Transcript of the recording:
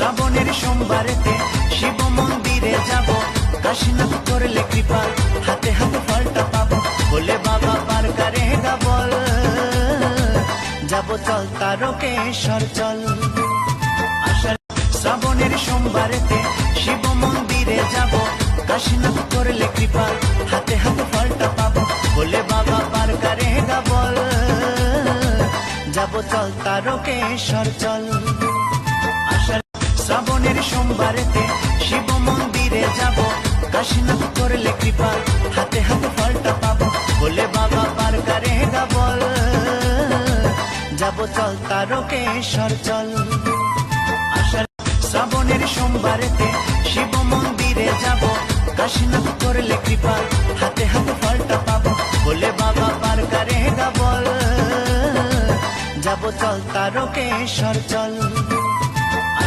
শ্রাবণের সোমবারেতে শিব মন্দিরে যাব। কাশীনাথ করলে কৃপা, হাতে হাতে ফলটা পাবো। বলে বাবা পার করে বল। যাব চল তারকেশ্বর, চল। শ্রাবণের সোমবারেতে শিব মন্দিরে যাব। কাশীনাথ করলে কৃপা, হাতে হাতে ফলটা পাবো। বলে বাবা পার করে বল। যাব চল তারকেশ্বর, চল। সোমবারেতে শিব মন্দিরে যাব। কাশীনাথ করলে কৃপা, হাতে হাতে ফলটা পাবো। বলে বাবা, পার করে বল? যাব চল তারকেশ্বর, চল। আষাঢ় শ্রাবণের সোমবারেতে শিব মন্দিরে যাব। কাশীনাথ করলে কৃপা, হাতে হাতে ফলটা পাবো। বলে বাবা, পার করে বল? যাব চল তারকেশ্বর, চল।